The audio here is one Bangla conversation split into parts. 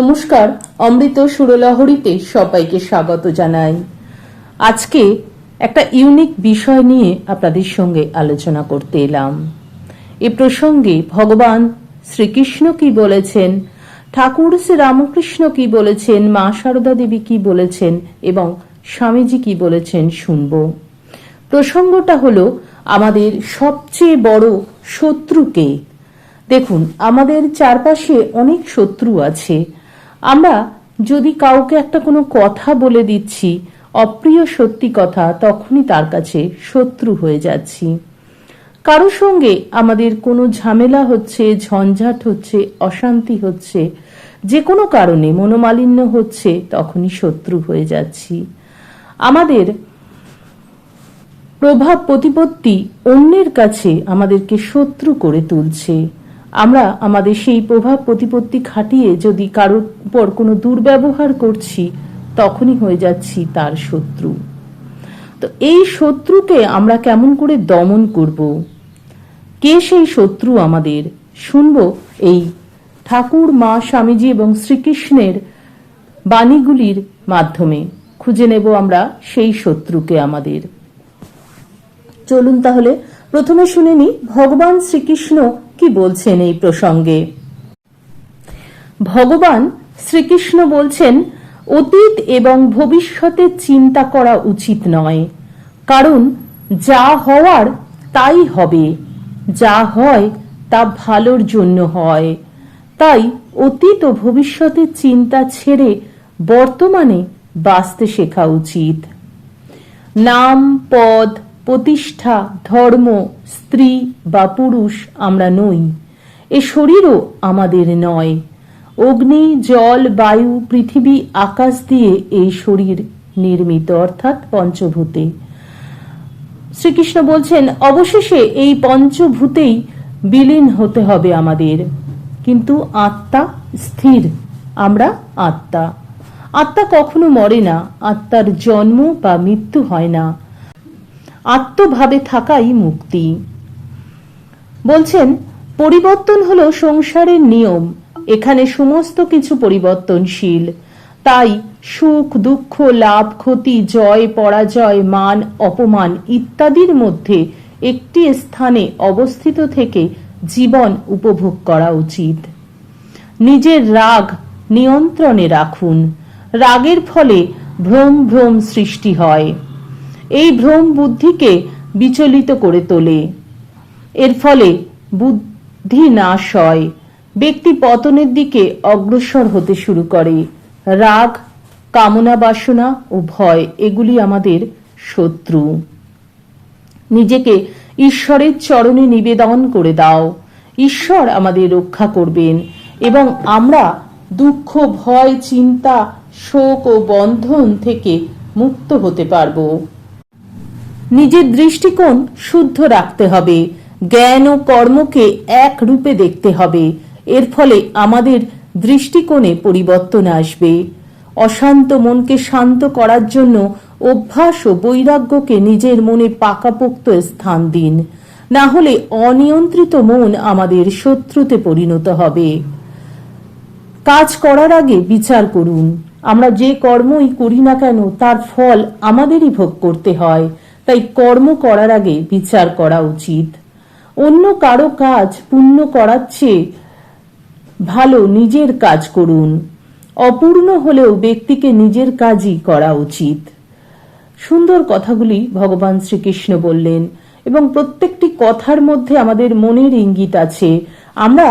নমস্কার, অমৃত সুরলহরীতে সবাইকে স্বাগত জানাই। আজকে একটা ইউনিক বিষয় নিয়ে আপনাদের সঙ্গে আলোচনা করতে এলাম। এ প্রসঙ্গে ভগবান শ্রীকৃষ্ণ কি বলেছেন, ঠাকুর শ্রী রামকৃষ্ণ কি বলেছেন, মা সারদা দেবী কি বলেছেন এবং স্বামীজি কি বলেছেন শুনব। প্রসঙ্গটা হলো আমাদের সবচেয়ে বড় শত্রুকে। দেখুন, আমাদের চারপাশে অনেক শত্রু আছে আমরা যদি কাউকে একটা কোনো কথা বলে দিচ্ছি, অপ্রিয় সত্যি কথা, তখনই তার কাছে শত্রু হয়ে যাচ্ছি। কারও সঙ্গে আমাদের কোনো ঝামেলা হচ্ছে, ঝঞ্ঝাট হচ্ছে, অশান্তি হচ্ছে, যে কোনো কারণে মনোমালিন্য হচ্ছে, তখনই শত্রু হয়ে যাচ্ছি। আমাদের প্রভাব প্রতিপত্তি অন্যের কাছে আমাদেরকে শত্রু করে তুলছে। আমরা আমাদের সেই প্রভাব প্রতিপত্তি খাটিয়ে যদি কারোর উপর কোনো দুর্ব্যবহার করছি, তখনই হয়ে যাচ্ছি তার শত্রু। তো এই শত্রুকে আমরা কেমন করে দমন করব? কে সেই শত্রু আমাদের? শুনব এই ঠাকুর মা স্বামীজি এবং শ্রীকৃষ্ণের বাণীগুলির মাধ্যমে। খুঁজে নেব আমরা সেই শত্রুকে আমাদের। চলুন তাহলে প্রথমে শুনে নি, ভগবান শ্রীকৃষ্ণ কি বলছেন এই প্রসঙ্গে? ভগবান শ্রীকৃষ্ণ বলছেন, অতীত এবং ভবিষ্যতের চিন্তা করা উচিত নয়। কারণ যা হওয়ার তাই হবে। যা হয় তা ভালোর জন্য হয়। তাই অতীত ও ভবিষ্যতের চিন্তা ছেড়ে বর্তমানে বাঁচতে শেখা উচিত। নাম, পদ, প্রতিষ্ঠা, ধর্ম স্ত্রী বা পুরুষ আমরা নই, এ শরীরও আমাদের নয়। অগ্নি, জল, বায়ু, পৃথিবী, আকাশ দিয়ে এই শরীর নির্মিত, অর্থাৎ পঞ্চভূতে। শ্রীকৃষ্ণ বলছেন, অবশেষে এই পঞ্চভূতেই বিলীন হতে হবে আমাদের। কিন্তু আত্মা স্থির, আমরা আত্মা। আত্মা কখনো মরে না, আত্মার জন্ম বা মৃত্যু হয় না। আত্মভাবে থাকাই মুক্তি। বলছেন, পরিবর্তন হলো সংসারের নিয়ম। এখানে সমস্ত কিছু পরিবর্তনশীল। তাই সুখ, দুঃখ, লাভ, ক্ষতি, জয়, পরাজয়, মান, অপমান ইত্যাদির মধ্যে একটি স্থানে অবস্থিত থেকে জীবন উপভোগ করা উচিত। নিজের রাগ নিয়ন্ত্রণে রাখুন। রাগের ফলে ভ্রম ভ্রম সৃষ্টি হয়। এই ভ্রম বুদ্ধিকে বিচলিত করে তোলে। এর ফলে বুদ্ধি নাশ হয়। ব্যক্তি পতনের দিকে অগ্রসর হতে শুরু করে। রাগ, কামনা বাসনা ও ভয়, এগুলি আমাদের শত্রু। নিজেকে ঈশ্বরের চরণে নিবেদন করে দাও। ঈশ্বর আমাদের রক্ষা করবেন এবং আমরা দুঃখ, ভয়, চিন্তা, শোক ও বন্ধন থেকে মুক্ত হতে পারব। নিজের দৃষ্টিকোণ শুদ্ধ রাখতে হবে। জ্ঞান ও কর্মকে এক রূপে দেখতে হবে। এর ফলে আমাদের দৃষ্টিকোণে পরিবর্তন আসবে। অশান্ত মনকে শান্ত করার জন্য অভ্যাস ও বৈরাগ্যকে নিজের মনে পাকাপোক্ত স্থান দিন। না হলে অনিয়ন্ত্রিত মন আমাদের শত্রুতে পরিণত হবে। কাজ করার আগে বিচার করুন। আমরা যে কর্মই করি না কেন, তার ফল আমাদেরই ভোগ করতে হয়। তাই কর্ম করার আগে বিচার করা উচিত। অন্য কারও কাজ পূর্ণ করার চেয়ে ভালো নিজের কাজ করুন। অপূর্ণ হলেও ব্যক্তিকে নিজের কাজই করা উচিত। সুন্দর কথাগুলি ভগবান শ্রীকৃষ্ণ বললেন এবং প্রত্যেকটি কথার মধ্যে আমাদের মনের ইঙ্গিত আছে। আমরা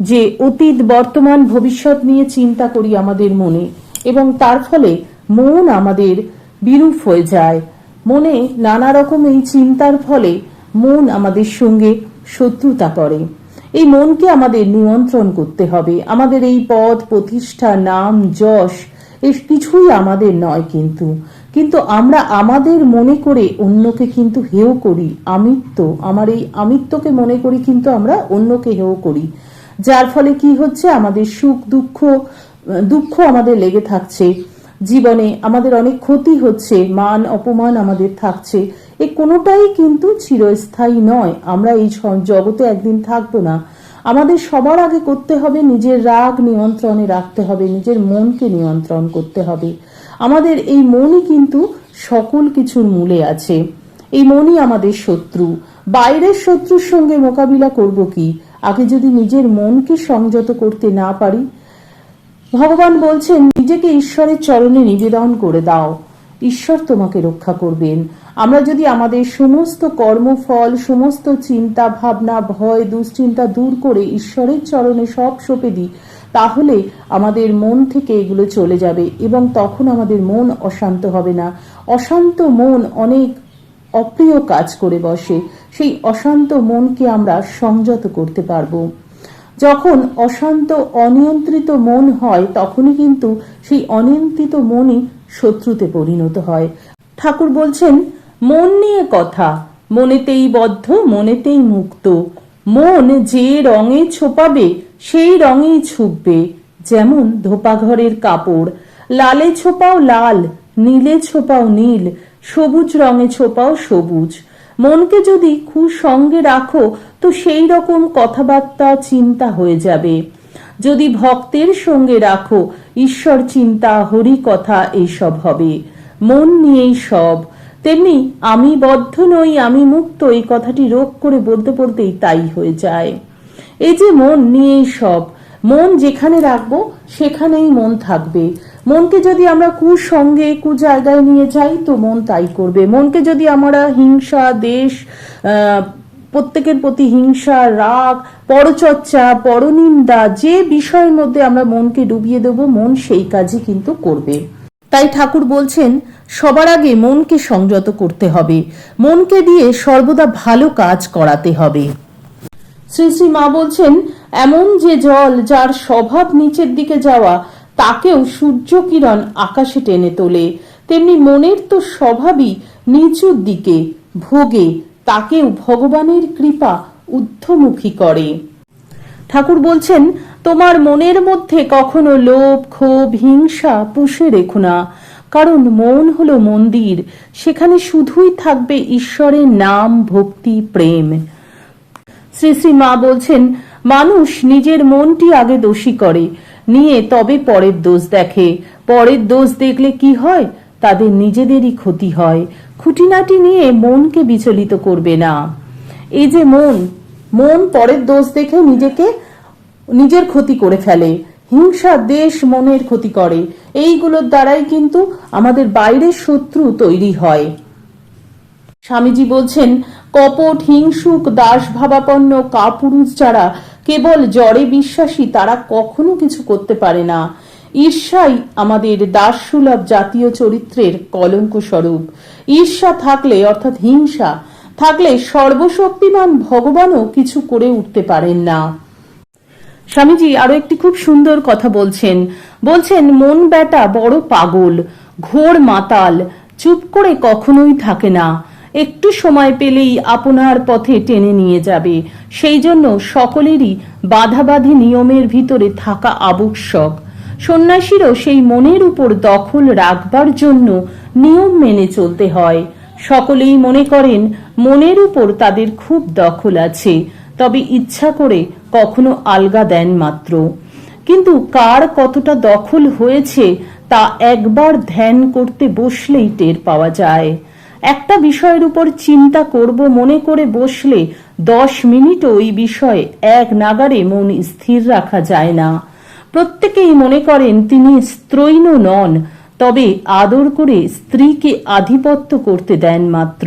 যে অতীত, বর্তমান, ভবিষ্যৎ নিয়ে চিন্তা করি আমাদের মনে এবং তার ফলে মন আমাদের বিরূপ হয়ে যায়। মনে নানা রকম এই চিন্তার ফলে মন আমাদের সঙ্গে শত্রুতা করে। এই মনকে আমাদের নিয়ন্ত্রণ করতে হবে। আমাদের এই পদ প্রতিষ্ঠা, নাম, যশ এর কিছুই আমাদের নয় কিন্তু। কিন্তু আমরা আমাদের মনে করে অন্যকে কিন্তু হেয় করি। আমিত্ব, আমার এই আমিত্বকে মনে করি কিন্তু আমরা অন্যকে হেয় করি। যার ফলে কি হচ্ছে? আমাদের সুখ, দুঃখ দুঃখ আমাদের লেগে থাকছে। জীবনে আমাদের অনেক ক্ষতি হচ্ছে, মান, অপমান আমাদের থাকছে। এ কোনোটাই কিন্তু চিরস্থায়ী নয়। আমরা এই জগতে একদিন থাকব না। আমাদের সবার আগে করতে হবে নিজের রাগ নিয়ন্ত্রণে রাখতে হবে, নিজের মনকে নিয়ন্ত্রণ করতে হবে। আমাদের এই মনই কিন্তু সকল কিছুর মূলে আছে। এই মনই আমাদের শত্রু। বাইরের শত্রুর সঙ্গে মোকাবিলা করব কি? আগে যদি নিজের মনকে সংযত করতে না পারি? ভগবান বলছেন, নিজেকে ঈশ্বরের চরণে নিবেদন করে দাও। ঈশ্বর তোমাকে রক্ষা করবেন। আমরা যদি আমাদের সমস্ত কর্মফল, সমস্ত চিন্তা, ভাবনা, ভয়, দুশ্চিন্তা দূর করে ঈশ্বরের চরণে সব সঁপে দিই, তাহলে আমাদের মন থেকে এগুলো চলে যাবে এবং তখন আমাদের মন অশান্ত হবে না। অশান্ত মন অনেক অপ্রিয় কাজ করে বসে, সেই অশান্ত মনকে আমরা সংযত করতে পারব। যখন অশান্ত, অনিয়ন্ত্রিত মন হয়, তখনই কিন্তু সেই অনিয়ন্ত্রিত মনই শত্রুতে পরিণত হয়। ঠাকুর বলছেন মন নিয়ে কথা। মনেতেই বদ্ধ, মনেতেই মুক্ত। মন যে রঙে ছোপাবে, সেই রঙেই ছুপবে। যেমন ধোপাঘরের কাপড়, লালে ছোপাও লাল, নীলে ছোপাও নীল, সবুজ রঙে ছোপাও সবুজ। মনকে যদি সঙ্গে রাখো, তো সেই রকম কথাবার্তা, চিন্তা হয়ে যাবে। যদি ভক্তের সঙ্গে রাখো, ঈশ্বর চিন্তা হরি কথা এইসব হবে। মন নিয়েই সব। তেমনি আমি বদ্ধ নই, আমি মুক্ত। এই কথাটি রোগ করে বলতে বলতেই তাই হয়ে যায়। এই যে মন নিয়েই সব, মন যেখানে রাখব, সেখানেই মন থাকবে। মনকে যদি আমরা কুসঙ্গে কু জায়গায় নিয়ে যাই, তো মন তাই করবে। মনকে যদি আমরা হিংসা, দেশ প্রত্যেকের প্রতি হিংসা, রাগ, পরচর্চা, পরনিন্দা, যে বিষয়ের মধ্যে আমরা মনকে ডুবিয়ে দেব, মন সেই কাজই কিন্তু করবে। তাই ঠাকুর বলছেন, সবার আগে মনকে সংযত করতে হবে। মনকে দিয়ে সর্বদা ভালো কাজ করাতে হবে। শ্রী শ্রী মা বলছেন, এমন যে জল যার স্বভাব নিচের দিকে যাওয়া, তাকেও সূর্য কিরণ আকাশে টেনে তোলে। তেমনি মনের তো স্বভাবই নিচুর দিকে, ভোগে, তাকেও ভগবানের কৃপা ঊর্ধ্বমুখী করে। ঠাকুর বলছেন তোমার মনের মধ্যে কখনো লোভ, ক্ষোভ, হিংসা পুষে রেখো না। কারণ মন হলো মন্দির, সেখানে শুধুই থাকবে ঈশ্বরের নাম, ভক্তি, প্রেম। শ্রী শ্রী মা বলছেন, মানুষ নিজের মনটি আগে দোষী করে, নিয়ে তবে পরের দোষ দেখে। পরের দোষ দেখলে কি হয়? তাদের নিজেদেরই ক্ষতি হয়। খুঁটিনাটি নিয়ে মনকে বিচলিত করবে না। এই যে মন মন পরের দোষ দেখে নিজেকে নিজের ক্ষতি করে ফেলে। হিংসা দেশ মনের ক্ষতি করে। এইগুলোর দ্বারাই কিন্তু আমাদের বাইরের শত্রু তৈরি হয়। স্বামীজি বলছেন, কপট, হিংসুক দাস ভাবাপন্ন কাপুরুষ যারা, কেবল জড়ে বিশ্বাসী তারা কখনো কিছু করতে পারে না। ঈর্ষাই আমাদের দাসসুলভ জাতীয় চরিত্রের কলঙ্ক স্বরূপ ঈর্ষা থাকলে, অর্থাৎ হিংসা, থাকলে সর্বশক্তিমান ভগবানও কিছু করে উঠতে পারেন না। স্বামীজি আরও একটি খুব সুন্দর কথা বলছেন। বলছেন, মন বেটা বড় পাগল, ঘোর মাতাল, চুপ করে কখনোই থাকে না। একটু সময় পেলেই আপনার পথে টেনে নিয়ে যাবে। সেই জন্য সকলেরই বাধাবাধি নিয়মের ভিতরে থাকা আবশ্যক। সন্ন্যাসীরও সেই মনের উপর দখল রাখবার জন্য নিয়ম মেনে চলতে হয়। সকলেই মনে করেন, মনের উপর তাদের খুব দখল আছে। তবে ইচ্ছা করে কখনো আলগা দেন মাত্র। কিন্তু কার কতটা দখল হয়েছে তা একবার ধ্যান করতে বসলেই টের পাওয়া যায়। একটা বিষয়ের উপর চিন্তা করব মনে করে বসলে দশ মিনিটও ওই বিষয়ে এক নাগারে মন স্থির রাখা যায় না। প্রত্যেকেই মনে করেন তিনি স্ত্রৈণ নন, তবে আদর করে স্ত্রীকে আধিপত্য করতে দেন মাত্র।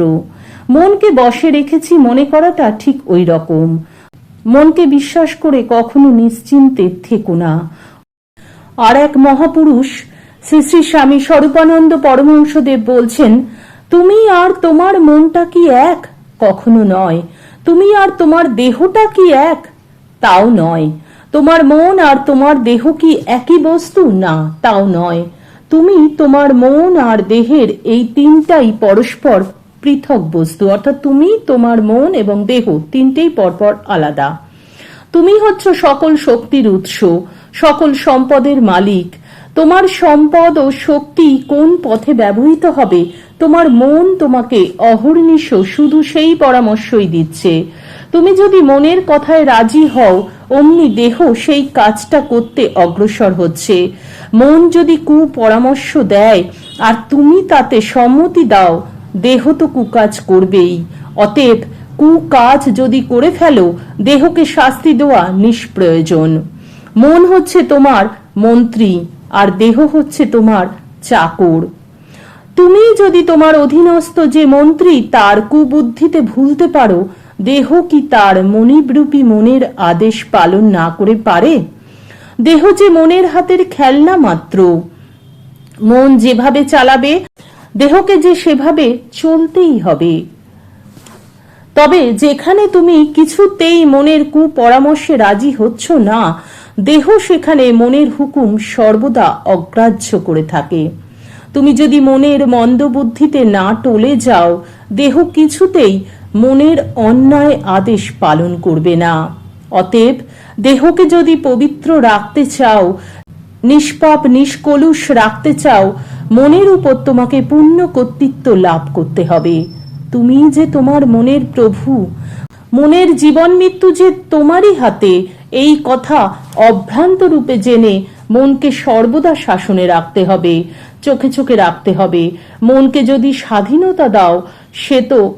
মনকে বসে রেখেছি মনে করাটা ঠিক ওই রকম। মনকে বিশ্বাস করে কখনো নিশ্চিন্তে থেকো না। আর এক মহাপুরুষ, শ্রী শ্রী স্বামী স্বরূপানন্দ পরমহংসদেব বলছেন, তুমি আর তোমার মনটা কি এক? কখনো নয়। তুমি আর তোমার দেহটা কি এক? তাও নয়। তোমার মন আর তোমার দেহ কি একই বস্তু? না, তাও নয়। তুমি তোমার মন আর দেহের এই তিনটাই পরস্পর পৃথক বস্তু, অর্থাৎ তুমি, তোমার মন এবং দেহ তিনটেই পরপর আলাদা। তুমি হচ্ছ সকল শক্তির উৎস, সকল সম্পদের মালিক। তোমার সম্পদ ও শক্তি কোন পথে ব্যবহৃত হবে? তোমার মন তোমাকে অহর্নিশ শুধু সেই পরামর্শই দিচ্ছে। তুমি যদি মনের কথায় রাজি হও, অমনি দেহ সেই কাজটা করতে অগ্রসর হচ্ছে। মন যদি কু পরামর্শ দেয়, আর তুমি তাতে সম্মতি দাও দেহ তো কুকাজ করবেই। অতএব কু কাজ যদি করে ফেলো, দেহকে শাস্তি দেওয়া নিষ্প্রয়োজন। মন হচ্ছে তোমার মন্ত্রী, আর দেহ হচ্ছে তোমার চাকর। তুমি যদি তোমার অধীনস্থ যে মন্ত্রী তার কুবুদ্ধিতে ভুলতে পারো, দেহ কি তার মনিবরূপী মনের আদেশ পালন না করে পারে? দেহ যে মনের হাতের খেলনা মাত্র, মন যেভাবে চালাবে দেহকে যে সেভাবে চলতেই হবে। তবে যেখানে তুমি কিছুতেই মনের কুপরামর্শে রাজি হচ্ছ না, দেহ সেখানে মনের হুকুম সর্বদা অগ্রাহ্য করে থাকে। তুমি যদি মনের মন্দবুদ্ধিতে না টলে যাও, দেহ কিছুতেই মনের অন্যায় আদেশ পালন করবে না। অতএব, দেহকে যদি পবিত্র রাখতে চাও নিষ্পাপ, নিষ্কলুষ রাখতে চাও, মনের উপর তোমাকে পূর্ণ কর্তৃত্ব লাভ করতে হবে। তুমি যে তোমার মনের প্রভু, মনের জীবন মৃত্যু যে তোমারই হাতে, এই কথা অভ্রান্ত রূপে জেনে মনকে সর্বদা শাসনে রাখতে হবে, চোখে চোখে রাখতে হবে। মনকে যদি স্বাধীনতা দাও, সে তো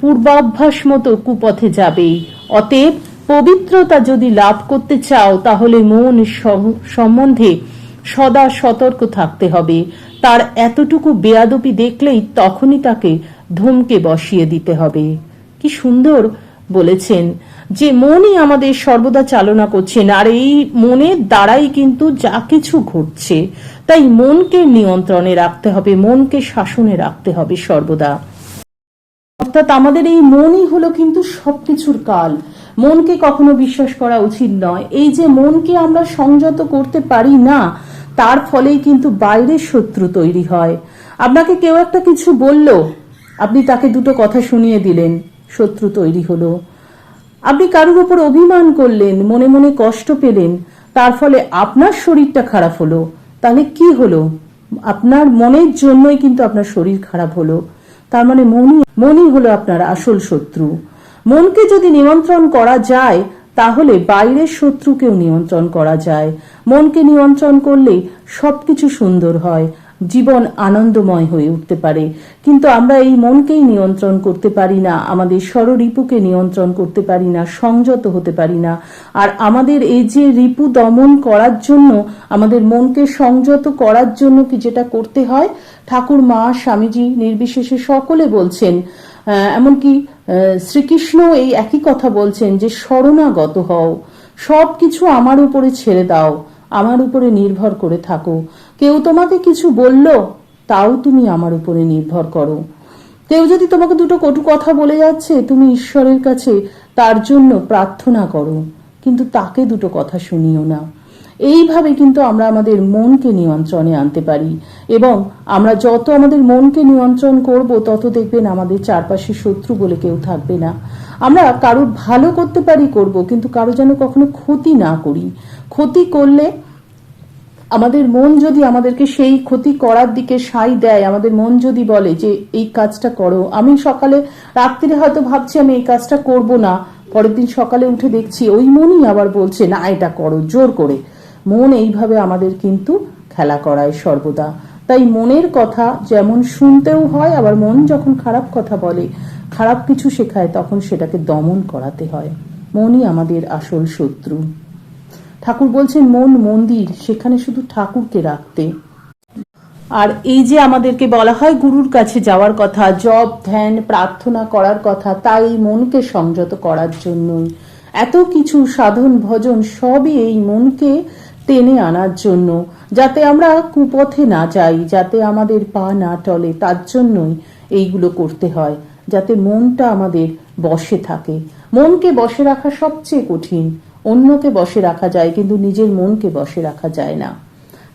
পূর্বাভ্যাস মতো কুপথে যাবেই। অতএব পবিত্রতা যদি লাভ করতে চাও, তাহলে মন সম- সম্বন্ধে সদা সতর্ক থাকতে হবে। তার এতটুকু বেয়াদপি দেখলেই তখনই তাকে ধমকে বসিয়ে দিতে হবে। কি সুন্দর বলেছেন যে, মনই আমাদের সর্বদা চালনা করছেন, আর এই মনের দ্বারাই কিন্তু যা কিছু ঘটছে। তাই মনকে নিয়ন্ত্রণে রাখতে হবে, মনকে শাসনে রাখতে হবে সর্বদা। অর্থাৎ আমাদের এই মনই হলো কিন্তু সবকিছুর কাল। মনকে কখনো বিশ্বাস করা উচিত নয়। এই যে মনকে আমরা সংযত করতে পারি না, তার ফলেই কিন্তু বাইরের শত্রু তৈরি হয়। আপনাকে কেউ একটা কিছু বলল, আপনি তাকে দুটো কথা শুনিয়ে দিলেন, শত্রু তৈরি হলো। আপনি কারোর উপর অভিমান করলেন, মনে মনে কষ্ট পেলেন, তার ফলে আপনার শরীরটা খারাপ হলো। তাহলে কি হলো? আপনার মনের জন্যই কিন্তু আপনার শরীর খারাপ হলো। তার মানে মনই মনই হলো আপনার আসল শত্রু। মনকে যদি নিয়ন্ত্রণ করা যায়, তাহলে বাইরের শত্রুকেও নিয়ন্ত্রণ করা যায়। মনকে নিয়ন্ত্রণ করলে সবকিছু সুন্দর হয়, জীবন আনন্দময় হয়ে উঠতে পারে। কিন্তু আমরা এই মনকেই নিয়ন্ত্রণ করতে পারি না, আমাদের স্বররিপুকে নিয়ন্ত্রণ করতে পারি না, সংযত হতে পারি না। আর আমাদের এই যে রিপু দমন করার জন্য, আমাদের মনকে সংযত করার জন্য কি যেটা করতে হয়? ঠাকুর মা স্বামীজি, নির্বিশেষে সকলে বলছেন এমনকি শ্রীকৃষ্ণ এই একই কথা বলছেন যে, শরণাগত হও। সব কিছু আমার উপরে ছেড়ে দাও। আমার উপরে নির্ভর করে থাকো। কেউ তোমাকে কিছু বলল, তাও তুমি আমার উপরে নির্ভর করো। কেউ যদি তোমাকে দুটো কটু কথা বলে যাচ্ছে, তুমি ঈশ্বরের কাছে তার জন্য প্রার্থনা করো। কিন্তু তাকে দুটো কথা শুনিও না। এইভাবে কিন্তু আমরা আমাদের মনকে নিয়ন্ত্রণে আনতে পারি এবং আমরা যত আমাদের মনকে নিয়ন্ত্রণ করব, তত দেখবেন আমাদের চারপাশে শত্রু বলে কেউ থাকবে না। আমরা কারোর ভালো করতে পারি, করব, কিন্তু কারও যেন কখনো ক্ষতি না করি। ক্ষতি করলে আমাদের মন যদি আমাদেরকে সেই ক্ষতি করার দিকে সাই দেয়, আমাদের মন যদি বলে যে, এই কাজটা করো। আমি সকালে, রাত্রিরে হয়তো ভাবছি, আমি এই কাজটা করব না। পরের দিন সকালে উঠে দেখছি, ওই মনই আবার বলছে, না, এটা করো। জোর করে। মন এইভাবে আমাদের কিন্তু খেলা করায় সর্বদা। তাই মনের কথা যেমন শুনতেও হয়, আবার মন যখন খারাপ কথা বলে, খারাপ কিছু শেখায়, তখন সেটাকে দমন করাতে হয়। মনই আমাদের আসল শত্রু। ঠাকুর বলছেন, মন মন্দির, সেখানে শুধু ঠাকুরকে রাখতে। আর এই যে আমাদেরকে বলা হয় গুরুর কাছে যাওয়ার কথা, জপ, ধ্যান, প্রার্থনা করার কথা, তাই মনকে সংযত করার জন্যই। এত কিছু সাধন ভজন সবই এই মনকে টেনে আনার জন্য, যাতে আমরা কুপথে না যাই, যাতে আমাদের পা না টলে, তার জন্যই এইগুলো করতে হয়, যাতে মনটা আমাদের বশে থাকে। মনকে বশে রাখা সবচেয়ে কঠিন। অন্যকে বশে রাখা যায়, কিন্তু নিজের মনকে বশে রাখা যায় না।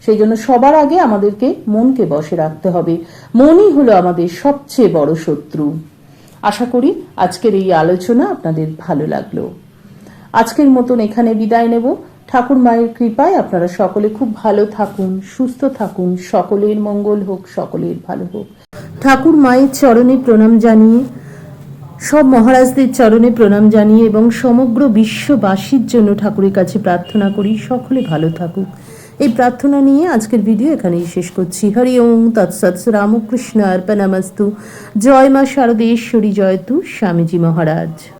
সেই জন্য সবার আগে আমাদেরকে মনকে বশে রাখতে হবে। মনই হলো আমাদের সবচেয়ে বড় শত্রু। আশা করি আজকের এই আলোচনা আপনাদের ভালো লাগল। আজকের মতন এখানে বিদায় নেব। ঠাকুর মায়ের কৃপায় আপনারা সকলে খুব ভালো থাকুন, সুস্থ থাকুন, সকলের মঙ্গল হোক, সকলের ভালো হোক। ঠাকুর মায়ের চরণে প্রণাম জানিয়ে, সব মহারাজদের চরণে প্রণাম জানিয়ে এবং সমগ্র বিশ্ববাসীর জন্য ঠাকুরের কাছে প্রার্থনা করি, সকলে ভালো থাকুক। এই প্রার্থনা নিয়ে আজকের ভিডিও এখানেই শেষ করছি। হরি ওম তৎসৎ রামকৃষ্ণ অর্পণামস্তু। জয় মা শারদেশ্বরী জয়তু স্বামীজি মহারাজ।